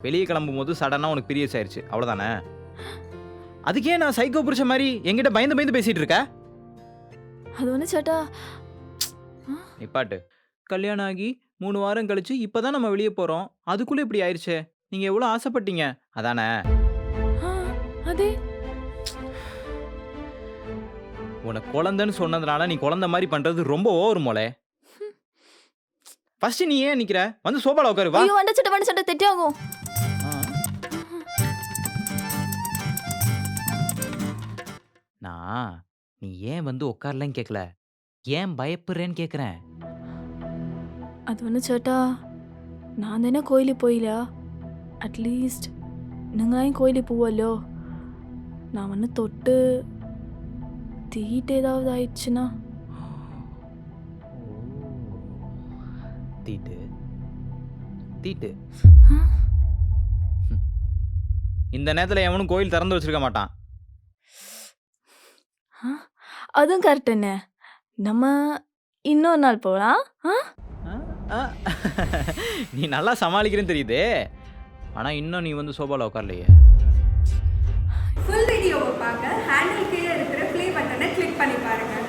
வெளியே கிளம்பும் போது சடனாக உனக்கு பீரியட்ஸ் ஆயிடுச்சு அவ்வளோதானே அதுக்கே நான் சைக்கோ புருஷ மாதிரி என்கிட்ட பயந்து பயந்து பேசிட்டு இருக்க? அது ஒன்று சேட்டா. நிப்பாட்டு கல்யாணம் ஆகி மூணு வாரம் கழிச்சு இப்பதான் நம்ம வெளியே போறோம். அதுக்குள்ள இப்படி ஆயிடுச்சே நீங்க எவ்வளவு ஆசைப்பட்டீங்க? அதானே? அதே? உனக்கு குழந்தைன்னு சொன்னதுனால நீ குழந்தை மாதிரி பண்றது ரொம்ப ஓவர் மோளே. ஃபர்ஸ்ட் நீ ஏன் நிக்கிற? வந்து சோபால உட்காரு வா. ஐயோ வண்ட சட்டை வண்ட சட்டை தெட்டியாகும். தெரியுமா? நீ ஏன் வந்து உட்காரலன்னு கேட்கல? ஏன் பயப்படுறேன்னு கேட்குறேன்? அது ஒன்று சேட்டா. நான் தானே கோயிலுக்கு போயிலா? அட்லீஸ்ட் நீங்களாயும் கோயிலுக்கு போவல்லோ நான் வந்து தொட்டு தீட்டு ஏதாவது ஆயிடுச்சுன்னா? தீட்டு. தீட்டு. ஹம், இந்த நேரத்தில் எவனும் கோயில் திறந்து வச்சிருக்க மாட்டான். அதுவும் கரெக்ட் என்ன நம்ம இன்னொரு நாள் போகலாம். ஆ? ஆ? நீ நல்லா சமாளிக்கிறேன்னு தெரியுதே. ஆனா இன்னும் நீ வந்து சோபால உட்காரலையே.